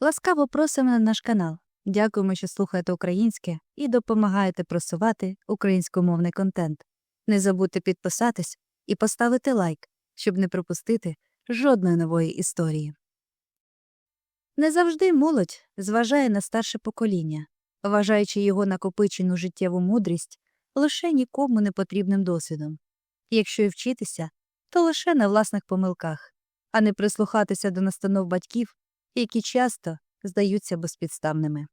Ласкаво просимо на наш канал. Дякуємо, що слухаєте українське і допомагаєте просувати українськомовний контент. Не забудьте підписатись і поставити лайк, щоб не пропустити жодної нової історії. Не завжди молодь зважає на старше покоління, вважаючи його накопичену життєву мудрість лише нікому не потрібним досвідом. Якщо і вчитися, то лише на власних помилках, а не прислухатися до настанов батьків, які часто здаються безпідставними.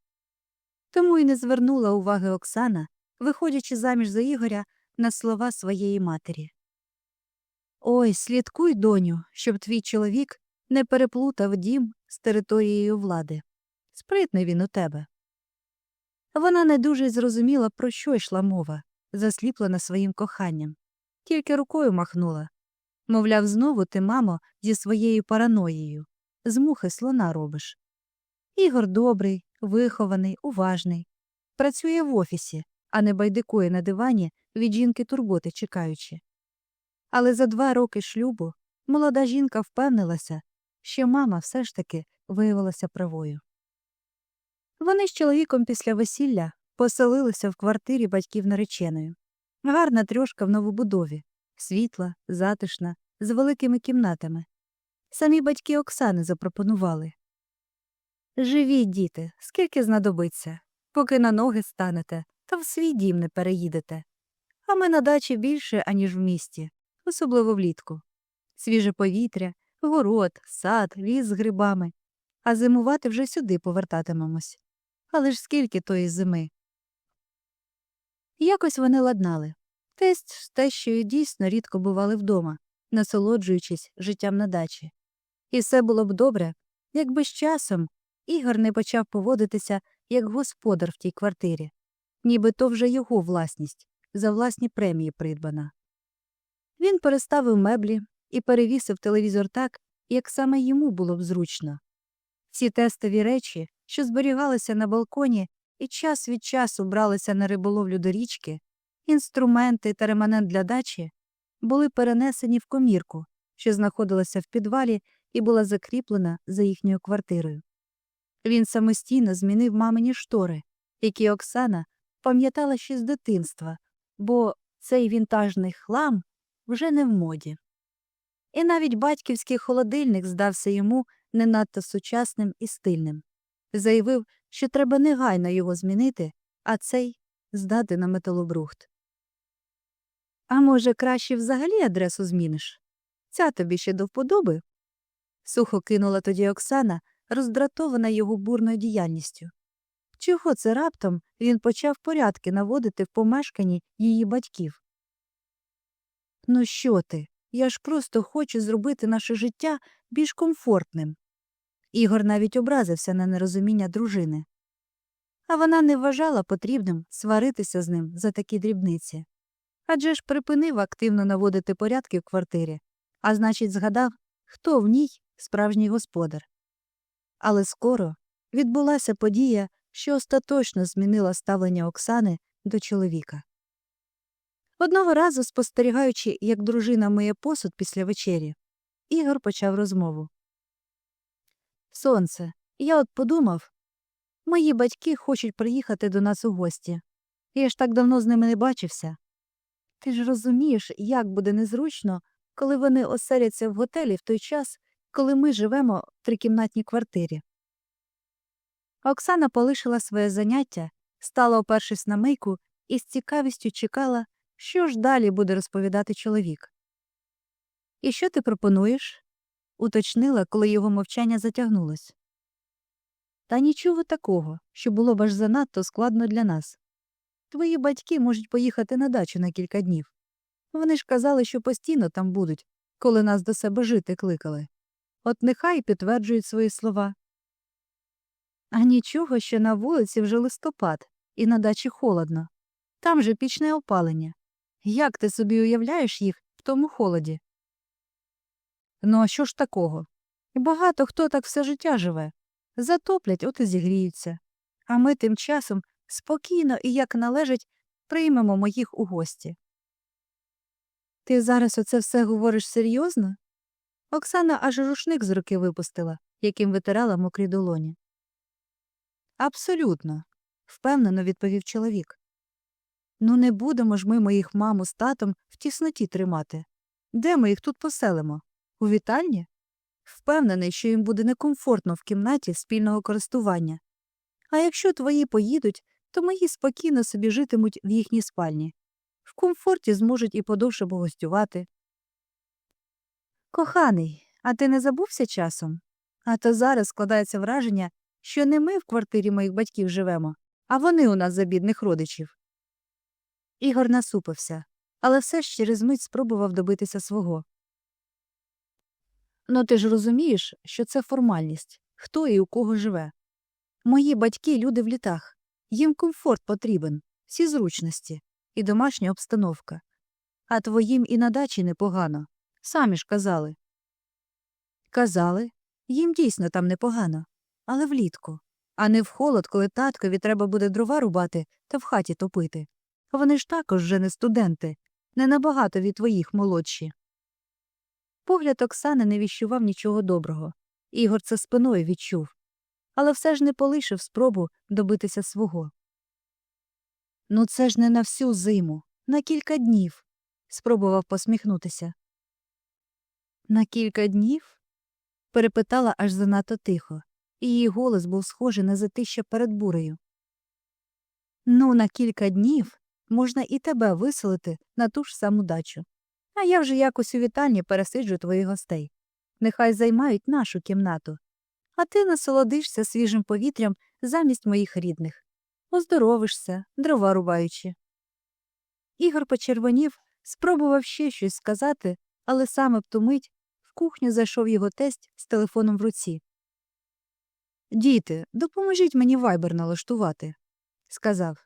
Тому й не звернула уваги Оксана, виходячи заміж за Ігоря на слова своєї матері. Ой, слідкуй, доню, щоб твій чоловік не переплутав дім з територією влади. Спритний він у тебе. Вона не дуже зрозуміла, про що йшла мова, засліплена своїм коханням, тільки рукою махнула. Мовляв, знову ти, мамо, зі своєю параноєю, з мухи слона робиш. Ігор добрий, вихований, уважний, працює в офісі, а не байдикує на дивані від жінки турботи чекаючи. Але за два роки шлюбу молода жінка впевнилася, що мама все ж таки виявилася правою. Вони з чоловіком після весілля поселилися в квартирі батьків нареченою. Гарна трьошка в новобудові, світла, затишна, з великими кімнатами. Самі батьки Оксани запропонували. Живіть, діти, скільки знадобиться, поки на ноги станете, та в свій дім не переїдете. А ми на дачі більше, аніж в місті, особливо влітку. Свіже повітря, город, сад, ліс з грибами. А зимувати вже сюди повертатимемось. Але ж скільки тої зими. Якось вони ладнали. Тесть з тещою дійсно рідко бували вдома, насолоджуючись життям на дачі. І все було б добре, якби з часом Ігор не почав поводитися як господар в тій квартирі, ніби то вже його власність, за власні премії придбана. Він переставив меблі і перевісив телевізор так, як саме йому було б зручно. Ці тестові речі, що зберігалися на балконі і час від часу бралися на риболовлю до річки, інструменти та реманент для дачі, були перенесені в комірку, що знаходилася в підвалі і була закріплена за їхньою квартирою. Він самостійно змінив мамині штори, які Оксана пам'ятала ще з дитинства, бо цей вінтажний хлам вже не в моді. І навіть батьківський холодильник здався йому не надто сучасним і стильним. Заявив, що треба негайно його змінити, а цей здати на металобрухт. А може, краще взагалі адресу зміниш? Ця тобі ще до вподоби? Сухо кинула тоді Оксана, роздратована його бурною діяльністю. Чого це раптом він почав порядки наводити в помешканні її батьків? Ну що ти? Я ж просто хочу зробити наше життя більш комфортним. Ігор навіть образився на нерозуміння дружини. А вона не вважала потрібним сваритися з ним за такі дрібниці. Адже ж припинив активно наводити порядки в квартирі, а значить, згадав, хто в ній справжній господар. Але скоро відбулася подія, що остаточно змінила ставлення Оксани до чоловіка. Одного разу, спостерігаючи, як дружина миє посуд після вечері, Ігор почав розмову. Сонце, я от подумав мої батьки хочуть приїхати до нас у гості. Я ж так давно з ними не бачився. Ти ж розумієш, як буде незручно, коли вони оселяться в готелі в той час, коли ми живемо в трикімнатній квартирі. Оксана полишила своє заняття, стала, опершись на мийку, і з цікавістю чекала, що ж далі буде розповідати чоловік. І що ти пропонуєш? уточнила, коли його мовчання затягнулось. Та нічого такого, що було б аж занадто складно для нас. Твої батьки можуть поїхати на дачу на кілька днів. Вони ж казали, що постійно там будуть, коли нас до себе жити кликали. От нехай підтверджують свої слова. А нічого, що на вулиці вже листопад, і на дачі холодно. Там же пічне опалення. Як ти собі уявляєш їх в тому холоді? Ну, а що ж такого? Багато хто так все життя живе. Затоплять, от і зігріються. А ми тим часом спокійно і як належить приймемо моїх у гості. Ти зараз оце все говориш серйозно? Оксана аж рушник з руки випустила, яким витирала мокрі долоні. Абсолютно, впевнено відповів чоловік. Ну, не будемо ж ми моїх маму з татом в тісноті тримати. Де ми їх тут поселимо? У вітальні? Впевнений, що їм буде некомфортно в кімнаті спільного користування. А якщо твої поїдуть, то мої спокійно собі житимуть в їхній спальні. В комфорті зможуть і подовше погостювати. Коханий, а ти не забувся часом? А то зараз складається враження, що не ми в квартирі моїх батьків живемо, а вони у нас за бідних родичів. Ігор насупився, але все ж через мить спробував добитися свого. Ну ти ж розумієш, що це формальність хто і у кого живе. Мої батьки люди в літах, їм комфорт потрібен, всі зручності і домашня обстановка. А твоїм і на дачі непогано. Самі ж казали. Казали, їм дійсно там непогано, але влітку, а не в холод, коли таткові треба буде дрова рубати та в хаті топити. Вони ж також вже не студенти, не набагато від твоїх молодші. Погляд Оксани не віщував нічого доброго. Ігор це спиною відчув, але все ж не полишив спробу добитися свого. Ну, це ж не на всю зиму, на кілька днів, спробував посміхнутися. На кілька днів? перепитала аж занадто тихо, і її голос був схожий на затища перед бурею. Ну, на кілька днів можна і тебе виселити на ту ж саму дачу. А я вже якось у вітальні пересиджу твоїх гостей. Нехай займають нашу кімнату. А ти насолодишся свіжим повітрям замість моїх рідних. Оздоровишся, дрова рубаючи. Ігор почервонів, спробував ще щось сказати, але саме в ту мить в кухню зайшов його тесть з телефоном в руці. Діти, допоможіть мені вайбер налаштувати, сказав.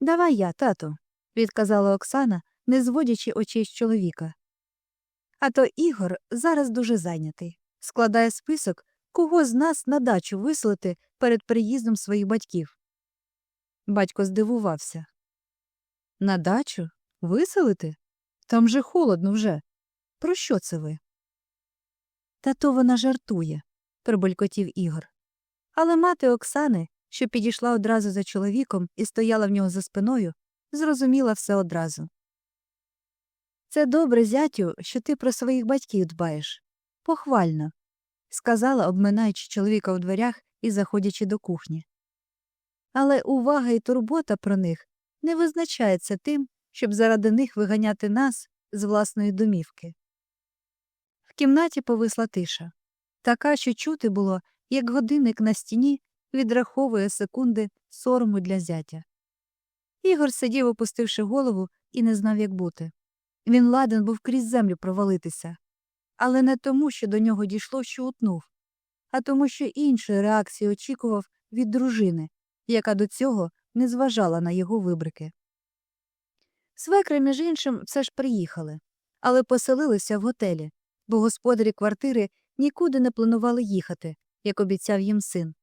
Давай я, тато, відказала Оксана, не зводячи очей з чоловіка. А то Ігор зараз дуже зайнятий. Складає список, кого з нас на дачу вислати перед приїздом своїх батьків. Батько здивувався. На дачу? Виселити? Там же холодно вже. Про що це ви? Та то вона жартує, пробулькотів Ігор. Але мати Оксани, що підійшла одразу за чоловіком і стояла в нього за спиною, зрозуміла все одразу. Це добре, зятю, що ти про своїх батьків дбаєш. Похвально, сказала, обминаючи чоловіка у дверях і заходячи до кухні. Але увага і турбота про них не визначається тим, щоб заради них виганяти нас з власної домівки. В кімнаті повисла тиша така, що чути було, як годинник на стіні відраховує секунди сорому для зятя. Ігор сидів, опустивши голову, і не знав, як бути. Він ладен був крізь землю провалитися, але не тому, що до нього дійшло, що утнув, а тому, що іншої реакції очікував від дружини, яка до цього не зважала на його вибрики. Свекри, між іншим, все ж приїхали, але поселилися в готелі, бо господарі квартири нікуди не планували їхати, як обіцяв їм син.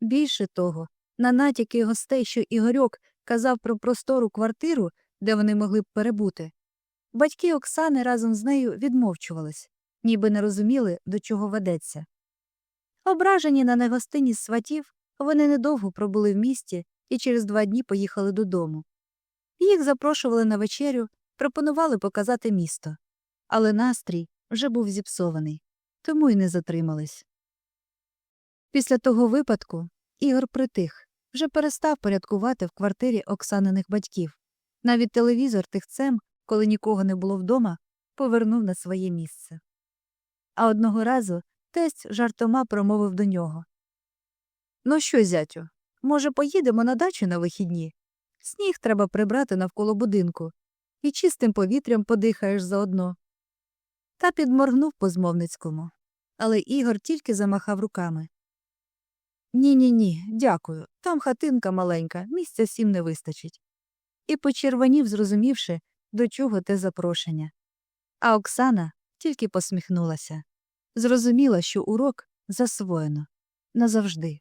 Більше того, на натяки гостей, що Ігорьок казав про простору квартиру, де вони могли б перебути, батьки Оксани разом з нею відмовчувались, ніби не розуміли, до чого ведеться. Ображені на негостинність сватів, вони недовго пробули в місті і через два дні поїхали додому. Їх запрошували на вечерю, пропонували показати місто. Але настрій вже був зіпсований, тому й не затримались. Після того випадку Ігор притих, вже перестав порядкувати в квартирі Оксаниних батьків. Навіть телевізор тихцем, коли нікого не було вдома, повернув на своє місце. А одного разу тесть жартома промовив до нього Ну що, зятю, може, поїдемо на дачу на вихідні? Сніг треба прибрати навколо будинку, і чистим повітрям подихаєш заодно. Та підморгнув по змовницькому. Але Ігор тільки замахав руками. Ні, ні, ні, дякую. Там хатинка маленька, місця всім не вистачить. І почервонів, зрозумівши, до чого те запрошення. А Оксана тільки посміхнулася. Зрозуміла, що урок засвоєно назавжди.